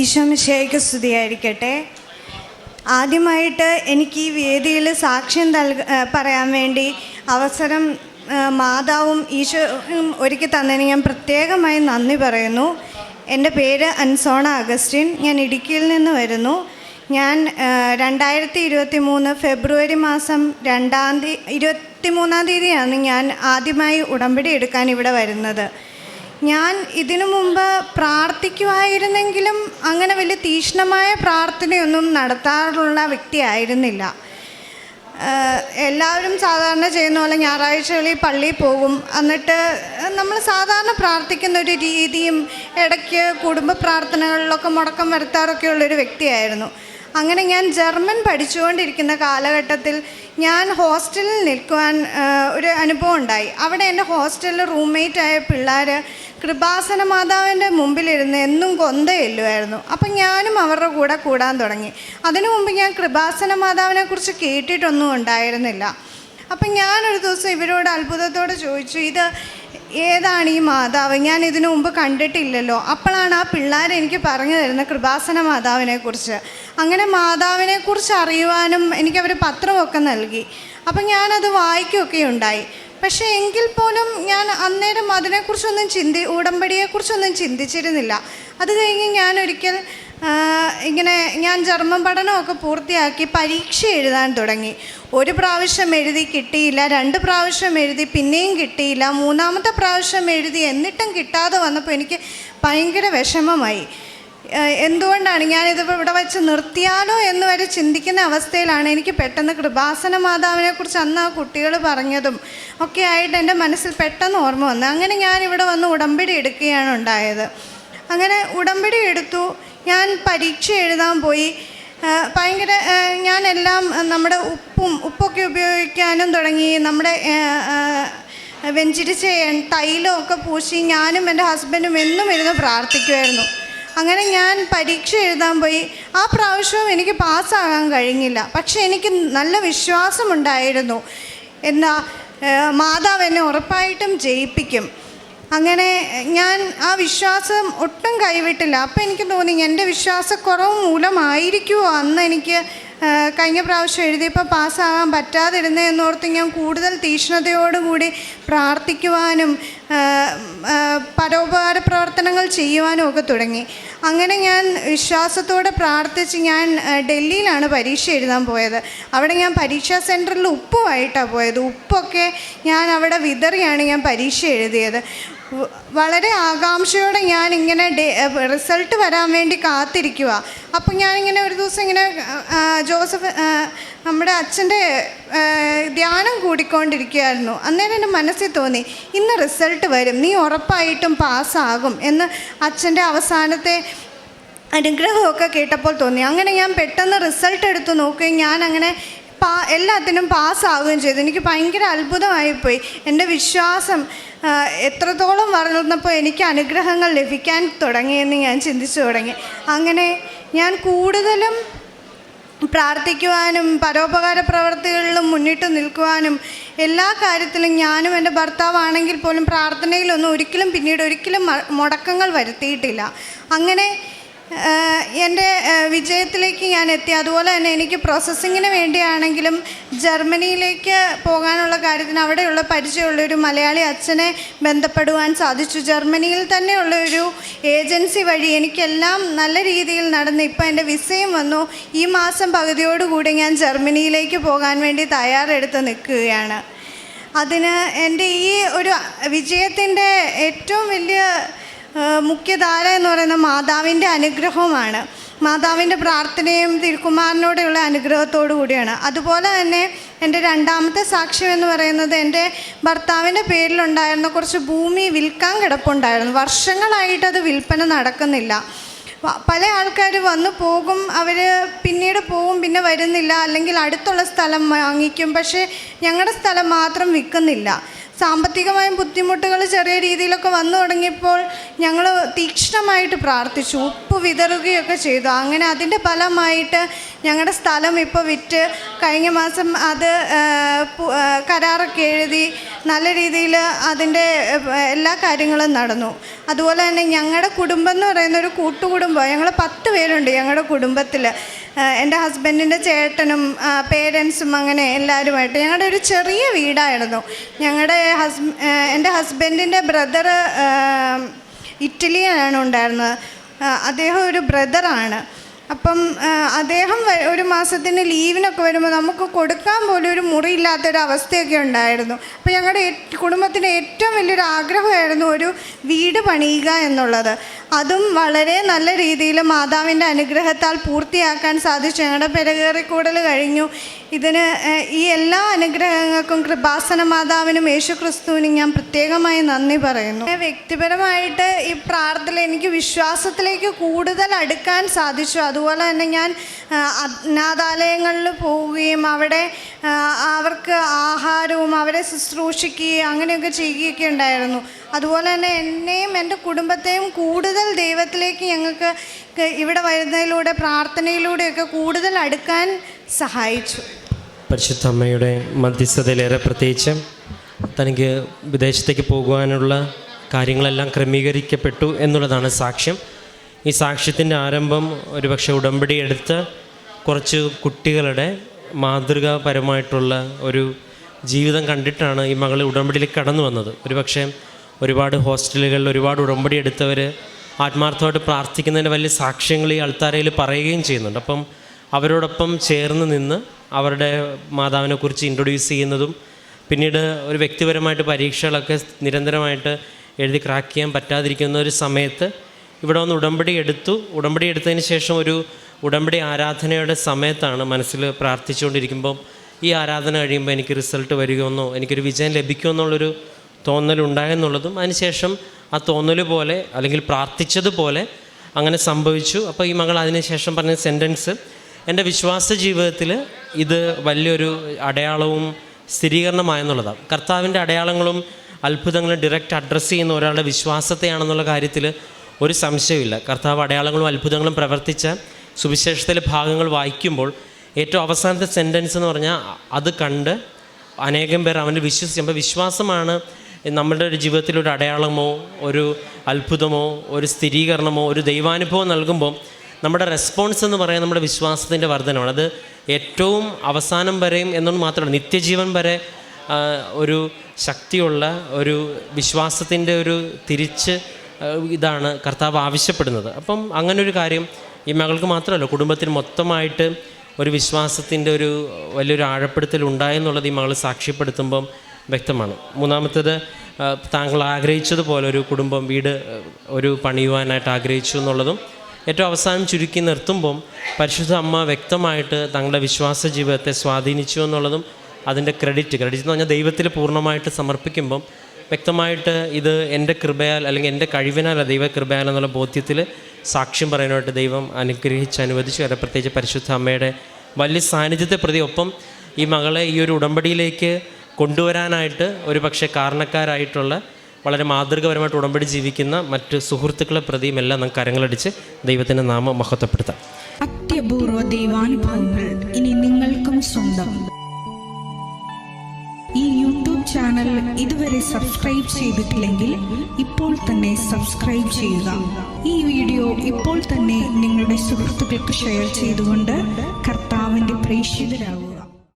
ഈശോമിശേയ്ക്ക് സ്തുതിയായിരിക്കട്ടെ ആദ്യമായിട്ട് എനിക്ക് ഈ വേദിയിൽ സാക്ഷ്യം നൽക പറയാൻ വേണ്ടി അവസരം മാതാവും ഈശോ ഒരുക്കി തന്നതിന് ഞാൻ പ്രത്യേകമായി നന്ദി പറയുന്നു. എന്റെ പേര് അൻസോണ അഗസ്റ്റിൻ ഞാൻ ഇടുക്കിയിൽ നിന്ന് വരുന്നു. ഞാൻ രണ്ടായിരത്തി ഇരുപത്തി മൂന്ന് ഫെബ്രുവരി മാസം രണ്ടാം തീയതി ഇരുപത്തി മൂന്നാം തീയതിയാണ് ഞാൻ ആദ്യമായി ഉടമ്പടി എടുക്കാൻ ഇവിടെ വരുന്നത്. ഞാൻ ഇതിനു മുമ്പ് പ്രാർത്ഥിക്കുമായിരുന്നെങ്കിലും അങ്ങനെ വലിയ തീക്ഷ്ണമായ പ്രാർത്ഥനയൊന്നും നടത്താറുള്ള വ്യക്തിയായിരുന്നില്ല. എല്ലാവരും സാധാരണ ചെയ്യുന്ന പോലെ ഞായറാഴ്ചകളിൽ പള്ളിയിൽ പോകും. എന്നിട്ട് നമ്മൾ സാധാരണ പ്രാർത്ഥിക്കുന്ന ഒരു രീതിയും ഇടയ്ക്ക് കുടുംബ പ്രാർത്ഥനകളിലൊക്കെ മുടക്കം വരുത്താറൊക്കെ ഉള്ളൊരു വ്യക്തിയായിരുന്നു. അങ്ങനെ ഞാൻ ജർമ്മൻ പഠിച്ചുകൊണ്ടിരിക്കുന്ന കാലഘട്ടത്തിൽ ഞാൻ ഹോസ്റ്റലിൽ നിൽക്കുവാൻ ഒരു അനുഭവം ഉണ്ടായി. അവിടെ എന്റെ ഹോസ്റ്റലിൽ റൂംമേറ്റ് ആയ പിള്ളേർ കൃപാസന മാതാവിന്റെ മുമ്പിലിരുന്ന് എന്നും കൊന്തയില്ലുമായിരുന്നു. അപ്പം ഞാനും അവരുടെ കൂടെ കൂടാൻ തുടങ്ങി. അതിനു മുമ്പ് ഞാൻ കൃപാസന മാതാവിനെക്കുറിച്ച് കേട്ടിട്ടൊന്നും ഉണ്ടായിരുന്നില്ല. അപ്പം ഞാനൊരു ദിവസം ഇവരോട് അത്ഭുതത്തോടെ ചോദിച്ചു ഇത് ഏതാണ് ഈ മാതാവ്? ഞാൻ ഇതിനു മുമ്പ് കണ്ടിട്ടില്ലല്ലോ. അപ്പോഴാണ് ആ പിള്ളേർ എനിക്ക് പറഞ്ഞു തരുന്നത് കൃപാസന മാതാവിനെ കുറിച്ച്. അങ്ങനെ മാതാവിനെ കുറിച്ച് അറിയുവാനും എനിക്കവർ പത്രമൊക്കെ നൽകി. അപ്പം ഞാനത് വായിക്കുകയൊക്കെ ഉണ്ടായി പക്ഷേ എങ്കിൽ പോലും ഞാൻ അന്നേരം അതിനെക്കുറിച്ചൊന്നും ചിന്തി ഉടമ്പടിയെക്കുറിച്ചൊന്നും ചിന്തിച്ചിരുന്നില്ല. അത് കഴിഞ്ഞ് ആ, ഇങ്ങനെ ഞാൻ ജർമ്മൻ പഠനമൊക്കെ പൂർത്തിയാക്കി പരീക്ഷ എഴുതാൻ തുടങ്ങി. ഒരു പ്രാവശ്യം എഴുതി കിട്ടിയില്ല രണ്ട് പ്രാവശ്യം എഴുതി പിന്നെയും കിട്ടിയില്ല മൂന്നാമത്തെ പ്രാവശ്യം എഴുതി എന്നിട്ടും കിട്ടാതെ വന്നപ്പോൾ എനിക്ക് ഭയങ്കര വിഷമമായി. എന്തുകൊണ്ടാണ് ഞാനിത് ഇവിടെ വെച്ച് നിർത്തിയാലോ എന്ന് വരെ ചിന്തിക്കുന്ന അവസ്ഥയിലാണ് എനിക്ക് പെട്ടെന്ന് കൃപാസന മാതാവിനെക്കുറിച്ച് അന്ന് ആ കുട്ടികൾ പറഞ്ഞതും ഒക്കെ ആയിട്ട് എന്റെ മനസ്സിൽ പെട്ടെന്ന് ഓർമ്മ വന്നു. അങ്ങനെ ഞാൻ ഇവിടെ വന്ന് ഉടമ്പടി എടുക്കുകയാണ് ഉണ്ടായത്. അങ്ങനെ ഉടമ്പടി എടുത്തു. ഞാൻ പരീക്ഷ എഴുതാൻ പോയി. ഭയങ്കര ഞാനെല്ലാം നമ്മുടെ ഉപ്പും ഉപ്പൊക്കെ ഉപയോഗിക്കാനും തുടങ്ങി. നമ്മുടെ വെഞ്ചിരിച്ച തൈലം തൈലമൊക്കെ പൂശി ഞാനും എന്റെ ഹസ്ബൻഡും എന്നും ഇരുന്ന് പ്രാർത്ഥിക്കുമായിരുന്നു അങ്ങനെ ഞാൻ പരീക്ഷ എഴുതാൻ പോയി. ആ പ്രാവശ്യവും എനിക്ക് പാസ്സാകാൻ കഴിഞ്ഞില്ല. പക്ഷേ എനിക്ക് നല്ല വിശ്വാസമുണ്ടായിരുന്നു. എന്നാ മാതാവ് എന്നെ ഉറപ്പായിട്ടും ജയിപ്പിക്കും. അങ്ങനെ ഞാൻ ആ വിശ്വാസം ഒട്ടും കൈവിട്ടില്ല. അപ്പം എനിക്ക് തോന്നി എന്റെ വിശ്വാസക്കുറവ് മൂലമായിരിക്കുമോ അന്ന് എനിക്ക് കഴിഞ്ഞ പ്രാവശ്യം എഴുതിയപ്പോൾ പാസ്സാകാൻ പറ്റാതിരുന്നേ എന്നോർത്ത് ഞാൻ കൂടുതൽ തീക്ഷ്ണതയോടുകൂടി പ്രാർത്ഥിക്കുവാനും പരോപകാര പ്രവർത്തനങ്ങൾ ചെയ്യുവാനും ഒക്കെ തുടങ്ങി. അങ്ങനെ ഞാൻ വിശ്വാസത്തോടെ പ്രാർത്ഥിച്ച് ഞാൻ ഡൽഹിയിലാണ് പരീക്ഷ എഴുതാൻ പോയത്. അവിടെ ഞാൻ പരീക്ഷാ സെന്ററിൽ ഉപ്പുമായിട്ടാണ് പോയത്. ഉപ്പൊക്കെ ഞാൻ അവിടെ വിതറിയാണ് ഞാൻ പരീക്ഷ എഴുതിയത്. വളരെ ആകാംക്ഷയോടെ ഞാൻ ഇങ്ങനെ റിസൾട്ട് വരാൻ വേണ്ടി കാത്തിരിക്കുക അപ്പം ഞാനിങ്ങനെ ഒരു ദിവസം ഇങ്ങനെ ജോസഫ് നമ്മുടെ അച്ഛന്റെ ധ്യാനം കൂടിക്കൊണ്ടിരിക്കുകയായിരുന്നു അന്നേരം എന്റെ മനസ്സിൽ തോന്നി ഇന്ന് റിസൾട്ട് വരും നീ ഉറപ്പായിട്ടും പാസ്സാകും എന്ന് അച്ഛന്റെ അവസാനത്തെ അനുഗ്രഹമൊക്കെ കേട്ടപ്പോൾ തോന്നി. അങ്ങനെ ഞാൻ പെട്ടെന്ന് റിസൾട്ട് എടുത്ത് നോക്കുകയും ഞാൻ അങ്ങനെ പാ എല്ലാത്തിനും പാസ്സാവുകയും ചെയ്തു. എനിക്ക് ഭയങ്കര അത്ഭുതമായിപ്പോയി. എന്റെ വിശ്വാസം എത്രത്തോളം വളർന്നപ്പോൾ എനിക്ക് അനുഗ്രഹങ്ങൾ ലഭിക്കാൻ തുടങ്ങിയെന്ന് ഞാൻ ചിന്തിച്ചു തുടങ്ങി. അങ്ങനെ ഞാൻ കൂടുതലും പ്രാർത്ഥിക്കുവാനും പരോപകാര പ്രവർത്തികളിലും മുന്നിട്ട് നിൽക്കുവാനും എല്ലാ കാര്യത്തിലും ഞാനും എന്റെ ഭർത്താവാണെങ്കിൽ പോലും പ്രാർത്ഥനയിലൊന്നും ഒരിക്കലും പിന്നീട് ഒരിക്കലും മുടക്കങ്ങൾ വരുത്തിയിട്ടില്ല. അങ്ങനെ എന്റെ വിജയത്തിലേക്ക് ഞാൻ എത്തി. അതുപോലെ തന്നെ എനിക്ക് പ്രോസസ്സിങ്ങിന് വേണ്ടിയാണെങ്കിലും ജർമ്മനിയിലേക്ക് പോകാനുള്ള കാര്യത്തിന് അവിടെയുള്ള പരിചയമുള്ള ഒരു മലയാളി അച്ഛനെ ബന്ധപ്പെടുവാൻ സാധിച്ചു. ജർമ്മനിയിൽ തന്നെയുള്ള ഒരു ഏജൻസി വഴി എനിക്കെല്ലാം നല്ല രീതിയിൽ നടന്നു ഇപ്പം എന്റെ വിസയും വന്നു. ഈ മാസം പകുതിയോടുകൂടി ഞാൻ ജർമ്മനിയിലേക്ക് പോകാൻ വേണ്ടി തയ്യാറെടുത്ത് നിൽക്കുകയാണ്. അതിന് എന്റെ ഈ ഒരു വിജയത്തിന്റെ ഏറ്റവും വലിയ മുഖ്യധാര എന്ന് പറയുന്ന മാതാവിന്റെ അനുഗ്രഹവുമാണ്. മാതാവിന്റെ പ്രാർത്ഥനയും തിരുക്കുമാറിനോടെയുള്ള അനുഗ്രഹത്തോടു കൂടിയാണ്. അതുപോലെ തന്നെ എന്റെ രണ്ടാമത്തെ സാക്ഷ്യം എന്ന് പറയുന്നത് എന്റെ ഭർത്താവിന്റെ പേരിലുണ്ടായിരുന്ന കുറച്ച് ഭൂമി വിൽക്കാൻ കിടപ്പുണ്ടായിരുന്നു. വർഷങ്ങളായിട്ട് അത് വിൽപ്പന നടക്കുന്നില്ല. പല ആൾക്കാർ വന്നു പോകും അവർ പിന്നീട് പോകും പിന്നെ വരുന്നില്ല അല്ലെങ്കിൽ അടുത്തുള്ള സ്ഥലം വാങ്ങിക്കും. പക്ഷേ ഞങ്ങളുടെ സ്ഥലം മാത്രം വിൽക്കുന്നില്ല. സാമ്പത്തികമായും ബുദ്ധിമുട്ടുകൾ ചെറിയ രീതിയിലൊക്കെ വന്നു തുടങ്ങിയപ്പോൾ ഞങ്ങൾ തീക്ഷ്ണമായിട്ട് പ്രാർത്ഥിച്ചു. ഉപ്പ് വിതറുകയൊക്കെ ചെയ്തു. അങ്ങനെ അതിന്റെ ഫലമായിട്ട് ഞങ്ങളുടെ സ്ഥലം ഇപ്പോൾ വിറ്റ് കഴിഞ്ഞ മാസം അത് കരാറൊക്കെ എഴുതി നല്ല രീതിയിൽ അതിന്റെ എല്ലാ കാര്യങ്ങളും നടന്നു. അതുപോലെ തന്നെ ഞങ്ങളുടെ കുടുംബം എന്ന് പറയുന്ന ഒരു കൂട്ടുകുടുംബം ഞങ്ങൾ പത്ത് പേരുണ്ട് ഞങ്ങളുടെ കുടുംബത്തിൽ. എന്റെ ഹസ്ബൻഡിന്റെ ചേട്ടനും പേരൻസും അങ്ങനെ എല്ലാവരുമായിട്ട് ഞങ്ങളുടെ ഒരു ചെറിയ വീടായിരുന്നു. ഞങ്ങളുടെ ഹസ് എന്റെ ഹസ്ബൻഡിന്റെ ബ്രദർ ഇറ്റലിയിലാണ് ഉണ്ടായിരുന്നത്. അദ്ദേഹം ഒരു ബ്രദറാണ്. അപ്പം അദ്ദേഹം ഒരു മാസത്തിന് ലീവിനൊക്കെ വരുമ്പോൾ നമുക്ക് കൊടുക്കാൻ പോലും ഒരു മുറിയില്ലാത്തൊരു അവസ്ഥയൊക്കെ ഉണ്ടായിരുന്നു. അപ്പോൾ ഞങ്ങളുടെ കുടുംബത്തിന്റെ ഏറ്റവും വലിയൊരു ആഗ്രഹമായിരുന്നു ഒരു വീട് പണിയുക എന്നുള്ളത്. അതും വളരെ നല്ല രീതിയിൽ മാതാവിന്റെ അനുഗ്രഹത്താൽ പൂർത്തിയാക്കാൻ സാധിച്ചു. ഞങ്ങളുടെ പെരകേറിക്കൂടൽ കഴിഞ്ഞു. ഇതിന് ഈ എല്ലാ അനുഗ്രഹങ്ങൾക്കും കൃപാസന മാതാവിനും യേശു ക്രിസ്തുവിനും ഞാൻ പ്രത്യേകമായി നന്ദി പറയുന്നു. വ്യക്തിപരമായിട്ട് ഈ പ്രാർത്ഥന എനിക്ക് വിശ്വാസത്തിലേക്ക് കൂടുതൽ അടുക്കാൻ സാധിച്ചു. അതുപോലെ തന്നെ ഞാൻ അജ്ഞാതാലയങ്ങളിൽ പോവുകയും അവിടെ അവർക്ക് ആഹാരവും അവരെ ശുശ്രൂഷിക്കുകയും അങ്ങനെയൊക്കെ ചെയ്യുകയൊക്കെ ഉണ്ടായിരുന്നു. അതുപോലെ തന്നെ എന്നെയും എന്റെ കുടുംബത്തെയും കൂടുതൽ ദൈവത്തിലേക്ക് ഞങ്ങൾക്ക് ഇവിടെ വരുന്നതിലൂടെ പ്രാർത്ഥനയിലൂടെയൊക്കെ കൂടുതൽ അടുക്കാൻ സഹായിച്ചു. പരിശുദ്ധ അമ്മയുടെ മധ്യസ്ഥതയിലേറെ പ്രത്യേകിച്ച് തനിക്ക് വിദേശത്തേക്ക് പോകുവാനുള്ള കാര്യങ്ങളെല്ലാം ക്രമീകരിക്കപ്പെട്ടു എന്നുള്ളതാണ് സാക്ഷ്യം. ഈ സാക്ഷ്യത്തിന്റെ ആരംഭം ഒരുപക്ഷെ ഉടമ്പടി എടുത്ത് കുറച്ച് കുട്ടികളുടെ മാതൃകാപരമായിട്ടുള്ള ഒരു ജീവിതം കണ്ടിട്ടാണ് ഈ മകൾ ഉടമ്പടിയിലേക്ക് കടന്നു വന്നത്. ഒരുപക്ഷെ ഒരുപാട് ഹോസ്റ്റലുകളിൽ ഒരുപാട് ഉടമ്പടി എടുത്തവർ ആത്മാർത്ഥമായിട്ട് പ്രാർത്ഥിക്കുന്നതിന്റെ വലിയ സാക്ഷ്യങ്ങൾ ഈ അൾത്താരയിൽ പറയുകയും ചെയ്യുന്നുണ്ട്. അപ്പം അവരോടൊപ്പം ചേർന്ന് നിന്ന് അവരുടെ മാതാവിനെക്കുറിച്ച് ഇൻട്രൊഡ്യൂസ് ചെയ്യുന്നതും പിന്നീട് ഒരു വ്യക്തിപരമായിട്ട് പരീക്ഷകളൊക്കെ നിരന്തരമായിട്ട് എഴുതി ക്രാക്ക് ചെയ്യാൻ പറ്റാതിരിക്കുന്ന ഒരു സമയത്ത് ഇവിടെ വന്ന് ഉടമ്പടി എടുത്തു. ഉടമ്പടി എടുത്തതിന് ശേഷം ഒരു ഉടമ്പടി ആരാധനയുടെ സമയത്താണ് മനസ്സിൽ പ്രാർത്ഥിച്ചുകൊണ്ടിരിക്കുമ്പം ഈ ആരാധന കഴിയുമ്പോൾ എനിക്ക് റിസൾട്ട് വരികയെന്നോ എനിക്കൊരു വിജയം ലഭിക്കുമെന്നുള്ളൊരു തോന്നലുണ്ടായെന്നുള്ളതും അതിനുശേഷം ആ തോന്നൽ പോലെ അല്ലെങ്കിൽ പ്രാർത്ഥിച്ചതുപോലെ അങ്ങനെ സംഭവിച്ചു. അപ്പോൾ ഈ മകൾ അതിനുശേഷം പറഞ്ഞ സെന്റൻസ് എന്റെ വിശ്വാസ ജീവിതത്തിൽ ഇത് വലിയൊരു അടയാളവും സ്ഥിരീകരണമായെന്നുള്ളതാണ്. കർത്താവിന്റെ അടയാളങ്ങളും അത്ഭുതങ്ങളും ഡയറക്റ്റ് അഡ്രസ്സ് ചെയ്യുന്ന ഒരാളുടെ വിശ്വാസത്തെയാണെന്നുള്ള കാര്യത്തിൽ ഒരു സംശയമില്ല കർത്താവ് അടയാളങ്ങളും അത്ഭുതങ്ങളും പ്രവർത്തിച്ച സുവിശേഷത്തിലെ ഭാഗങ്ങൾ വായിക്കുമ്പോൾ ഏറ്റവും അവസാനത്തെ സെന്റൻസ് എന്ന് പറഞ്ഞാൽ അത് കണ്ട് അനേകം പേർ അവനെ വിശ്വസിക്കുമ്പോൾ വിശ്വാസമാണ് നമ്മുടെ ഒരു ജീവിതത്തിൽ ഒരു അടയാളമോ ഒരു അത്ഭുതമോ ഒരു സ്ഥിരീകരണമോ ഒരു ദൈവാനുഭവം നൽകുമ്പോൾ നമ്മുടെ റെസ്പോൺസ് എന്ന് പറയാൻ നമ്മുടെ വിശ്വാസത്തിന്റെ വർധനമാണ് അത് ഏറ്റവും അവസാനം വരെയും എന്നുള്ളത് മാത്രമല്ല നിത്യജീവൻ വരെ ഒരു ശക്തിയുള്ള ഒരു വിശ്വാസത്തിന്റെ ഒരു തിരിച്ച് ഇതാണ് കർത്താവ് ആവശ്യപ്പെടുന്നത്. അപ്പം അങ്ങനൊരു കാര്യം ഈ മകൾക്ക് മാത്രമല്ല കുടുംബത്തിന് മൊത്തമായിട്ട് ഒരു വിശ്വാസത്തിന്റെ ഒരു വലിയൊരു ആഴപ്പെടുത്തൽ ഉണ്ടായെന്നുള്ളത് ഈ മകൾ സാക്ഷ്യപ്പെടുത്തുമ്പം വ്യക്തമാണ്. മൂന്നാമത്തേത് താങ്കൾ ആഗ്രഹിച്ചതുപോലെ ഒരു കുടുംബം വീട് ഒരു പണിയുവാനായിട്ട് ആഗ്രഹിച്ചു എന്നുള്ളതും ഏറ്റവും അവസാനം ചുരുക്കി നിർത്തുമ്പം പരിശുദ്ധ അമ്മ വ്യക്തമായിട്ട് തങ്ങളുടെ വിശ്വാസ ജീവിതത്തെ സ്വാധീനിച്ചു എന്നുള്ളതും അതിന്റെ ക്രെഡിറ്റ് ക്രെഡിറ്റ് എന്ന് പറഞ്ഞാൽ ദൈവത്തിൽ പൂർണമായിട്ട് സമർപ്പിക്കുമ്പം വ്യക്തമായിട്ട് ഇത് എന്റെ കൃപയാൽ അല്ലെങ്കിൽ എന്റെ കഴിവിനാലല്ല ദൈവ കൃപയാൽ എന്നുള്ള ബോധ്യത്തിൽ സാക്ഷ്യം പറയാനായിട്ട് ദൈവം അനുഗ്രഹിച്ച് അനുവദിച്ചു. അത് പ്രത്യേകിച്ച് പരിശുദ്ധ അമ്മയുടെ വലിയ സാന്നിധ്യത്തെ പ്രതി ഒപ്പം ഈ മകളെ ഈ ഒരു ഉടമ്പടിയിലേക്ക് കൊണ്ടുവരാനായിട്ട് ഒരു പക്ഷേ കാരണക്കാരായിട്ടുള്ള വളരെ മാതൃകപരമായിട്ട് ഉടമ്പടി ജീവിക്കുന്ന മറ്റ് സുഹൃത്തുക്കളെ പ്രതിയും എല്ലാം നമുക്ക് കരങ്ങളടിച്ച് ദൈവത്തിന്റെ നാമം മഹത്വപ്പെടുത്താം. അത്യപൂർവ ദൈവാനുഭവങ്ങൾ ഇനി നിങ്ങൾക്കും സ്വന്തം. ഈ യൂട്യൂബ് ചാനൽ ഇതുവരെ സബ്സ്ക്രൈബ് ചെയ്തിട്ടില്ലെങ്കിൽ ഇപ്പോൾ തന്നെ സബ്സ്ക്രൈബ് ചെയ്യുക. ഈ വീഡിയോ ഇപ്പോൾ തന്നെ നിങ്ങളുടെ സുഹൃത്തുക്കൾക്ക് ഷെയർ ചെയ്തുകൊണ്ട് കർത്താവിന്റെ പ്രേക്ഷിതരാകുക.